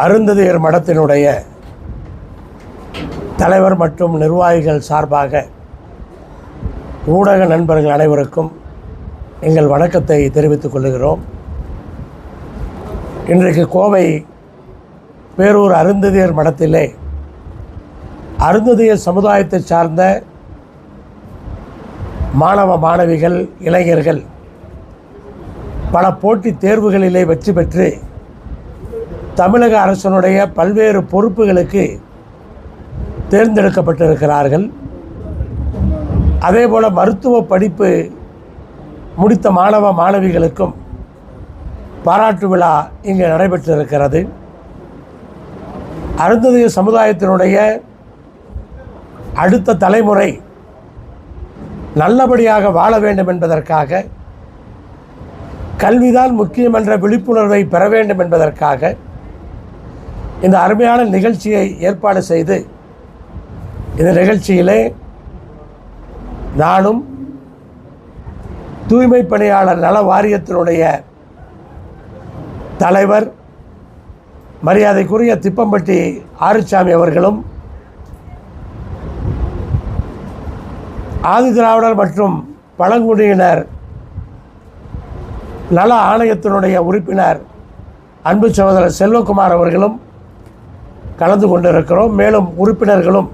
அருந்ததியர் மடத்தினுடைய தலைவர் மற்றும் நிர்வாகிகள் சார்பாக ஊடக நண்பர்கள் அனைவருக்கும் எங்கள் வணக்கத்தை தெரிவித்துக் கொள்கிறோம். இன்றைக்கு கோவை பேரூர் அருந்ததியர் மடத்திலே அருந்ததியர் சமுதாயத்தை சார்ந்த மாணவ மாணவிகள் இளைஞர்கள் பல போட்டித் தேர்வுகளிலே வெற்றி பெற்று தமிழக அரசனுடைய பல்வேறு பொறுப்புகளுக்கு தேர்ந்தெடுக்கப்பட்டிருக்கிறார்கள். அதேபோல் மருத்துவ படிப்பு முடித்த மாணவ மாணவிகளுக்கும் பாராட்டு விழா இங்கே நடைபெற்றிருக்கிறது. அருந்ததிய சமுதாயத்தினுடைய அடுத்த தலைமுறை நல்லபடியாக வாழ வேண்டும் என்பதற்காக கல்விதான் முக்கியம் என்ற விழிப்புணர்வை பெற வேண்டும் என்பதற்காக இந்த அருமையான நிகழ்ச்சியை ஏற்பாடு செய்து இந்த நிகழ்ச்சியிலே நானும் தூய்மை பணியாளர் நல வாரியத்தினுடைய தலைவர் மரியாதைக்குரிய திப்பம்பட்டி ஆறுசாமி அவர்களும் ஆதிதிராவிடர் மற்றும் பழங்குடியினர் நல ஆணையத்தினுடைய உறுப்பினர் அன்பு சகோதரர் செல்வகுமார் அவர்களும் கலந்து கொண்டிருக்கிறோம். மேலும் உறுப்பினர்களும்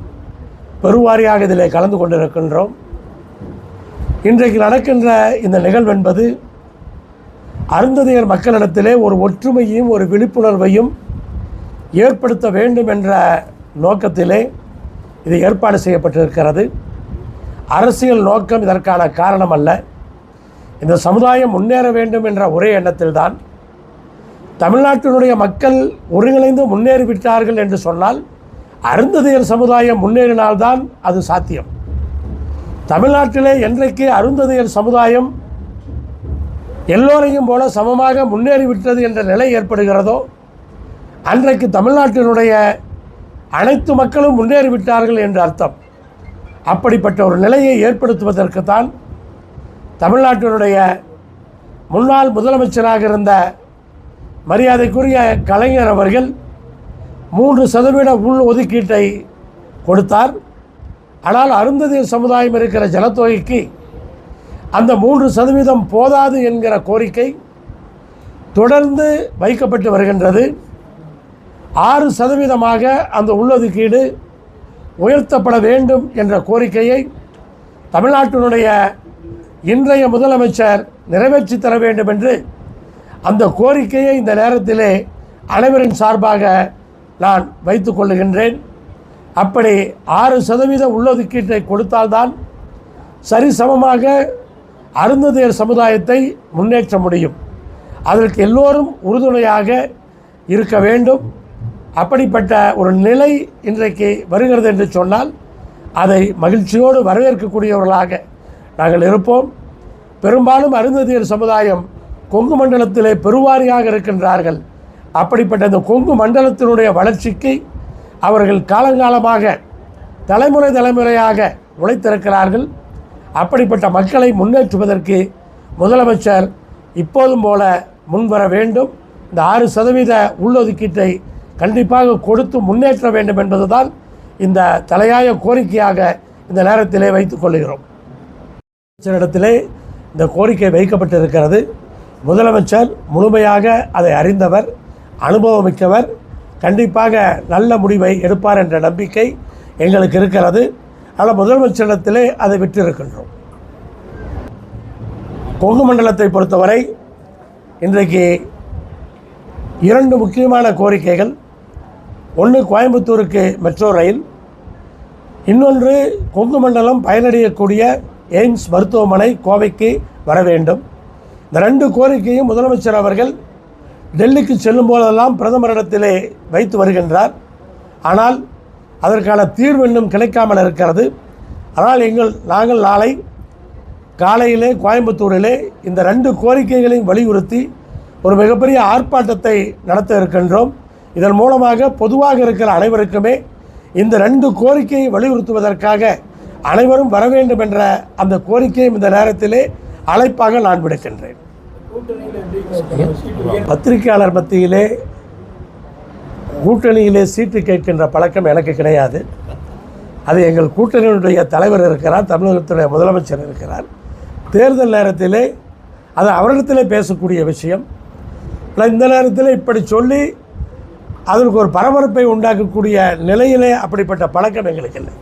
பெருவாரியாக இதில் கலந்து கொண்டிருக்கின்றோம். இன்றைக்கு நடக்கின்ற இந்த நிகழ்வு என்பது அருந்ததியர் மக்களிடத்திலே ஒரு ஒற்றுமையும் ஒரு விழிப்புணர்வையும் ஏற்படுத்த வேண்டும் என்ற நோக்கத்திலே இது ஏற்பாடு செய்யப்பட்டிருக்கிறது. அரசியல் நோக்கம் இதற்கான காரணம் அல்ல இந்த சமுதாயம் முன்னேற வேண்டும் என்ற ஒரே எண்ணத்தில்தான் தமிழ்நாட்டினுடைய மக்கள் ஒருங்கிணைந்து முன்னேறிவிட்டார்கள் என்று சொன்னால் அருந்ததியர் சமுதாயம் முன்னேறினால்தான் அது சாத்தியம். தமிழ்நாட்டிலே என்றைக்கு அருந்ததியர் சமுதாயம் எல்லோரையும் போல சமமாக முன்னேறிவிட்டது என்ற நிலை ஏற்படுகிறதோ அன்றைக்கு தமிழ்நாட்டினுடைய அனைத்து மக்களும் முன்னேறிவிட்டார்கள் என்று அர்த்தம். அப்படிப்பட்ட ஒரு நிலையை ஏற்படுத்துவதற்குத்தான் தமிழ்நாட்டினுடைய முன்னாள் முதலமைச்சராக இருந்த மரியாதைக்குரிய கலைஞர் அவர்கள் மூன்று சதவீத உள் ஒதுக்கீட்டை கொடுத்தார். ஆனால் அருந்ததி சமுதாயம் இருக்கிற ஜனத்தொகைக்கு அந்த மூன்று சதவீதம் போதாது என்கிற கோரிக்கை தொடர்ந்து வைக்கப்பட்டு வருகின்றது. ஆறு சதவீதமாக அந்த உள்ளொதுக்கீடு உயர்த்தப்பட வேண்டும் என்ற கோரிக்கையை தமிழ்நாட்டினுடைய இன்றைய முதலமைச்சர் நிறைவேற்றி தர வேண்டும் என்று அந்த கோரிக்கையை இந்த நேரத்திலே அனைவரின் சார்பாக நான் வைத்து கொள்ளுகின்றேன். அப்படி ஆறு சதவீத உள்ளொதுக்கீட்டை கொடுத்தால்தான் சரிசமமாக அருந்ததியர் சமுதாயத்தை முன்னேற்ற முடியும். அதற்கு எல்லோரும் உறுதுணையாக இருக்க வேண்டும். அப்படிப்பட்ட ஒரு நிலை இன்றைக்கு வருகிறது என்று சொன்னால் அதை மகிழ்ச்சியோடு வரவேற்கக்கூடியவர்களாக நாங்கள் இருப்போம். பெரும்பாலும் அருந்ததியர் சமுதாயம் கொங்கு மண்டலத்திலே பெருவாரியாக இருக்கின்றார்கள். அப்படிப்பட்ட இந்த கொங்கு மண்டலத்தினுடைய வளர்ச்சிக்கு அவர்கள் காலங்காலமாக தலைமுறை தலைமுறையாக உழைத்திருக்கிறார்கள். அப்படிப்பட்ட மக்களை முன்னேற்றுவதற்கு முதலமைச்சர் இப்போதும் போல முன்வர வேண்டும். இந்த ஆறு சதவீத உள்ளொதுக்கீட்டை கண்டிப்பாக கொடுத்து முன்னேற்ற வேண்டும் என்பதுதான் இந்த தலையாய கோரிக்கையாக இந்த நேரத்திலே வைத்துக் கொள்கிறோம். முதலமைச்சரிடத்திலே இந்த கோரிக்கை வைக்கப்பட்டிருக்கிறது. முதலமைச்சர் முழுமையாக அதை அறிந்தவர் அனுபவமிக்கவர் கண்டிப்பாக நல்ல முடிவை எடுப்பார் என்ற நம்பிக்கை எங்களுக்கு இருக்கிறது. ஆனால் முதலமைச்சரிடத்திலே அதை விட்டிருக்கின்றோம். கொங்கு மண்டலத்தை பொறுத்தவரை இன்றைக்கு இரண்டு முக்கியமான கோரிக்கைகள். ஒன்று கோயம்புத்தூருக்கு மெட்ரோ ரயில் இன்னொன்று கொங்கு மண்டலம் பயனடையக்கூடிய எய்ம்ஸ் மருத்துவமனை கோவைக்கு வர வேண்டும். இந்த ரெண்டு கோரிக்கையும் முதலமைச்சர் அவர்கள் டெல்லிக்கு செல்லும் போதெல்லாம் பிரதமரிடத்திலே வைத்து வருகின்றார். ஆனால் அதற்கான தீர்வு இன்னும் கிடைக்காமல் இருக்கிறது. ஆனால் எங்கள் நாங்கள் நாளை காலையிலே கோயம்புத்தூரிலே இந்த ரெண்டு கோரிக்கைகளையும் வலியுறுத்தி ஒரு மிகப்பெரிய ஆர்ப்பாட்டத்தை நடத்த இருக்கின்றோம். இதன் மூலமாக பொதுவாக இருக்கிற அனைவருக்குமே இந்த ரெண்டு கோரிக்கையை வலியுறுத்துவதற்காக அனைவரும் வர வேண்டும் என்ற அந்த கோரிக்கையும் இந்த நேரத்திலே அழைப்பாக நான் விடுக்கின்றேன். பத்திரிகையாளர் மத்தியிலே கூட்டணியிலே சீட்டு கேட்கின்ற பழக்கம் எனக்கு கிடையாது. அது எங்கள் கூட்டணியினுடைய தலைவர் இருக்கிறார் தமிழகத்துடைய முதலமைச்சர் இருக்கிறார். தேர்தல் நேரத்திலே அது அவரிடத்திலே பேசக்கூடிய விஷயம். ஆனால் இந்த நேரத்தில் இப்படி சொல்லி அதற்கு ஒரு பரபரப்பை உண்டாக்கக்கூடிய நிலையிலே அப்படிப்பட்ட பழக்கம் எங்களுக்கு இல்லை.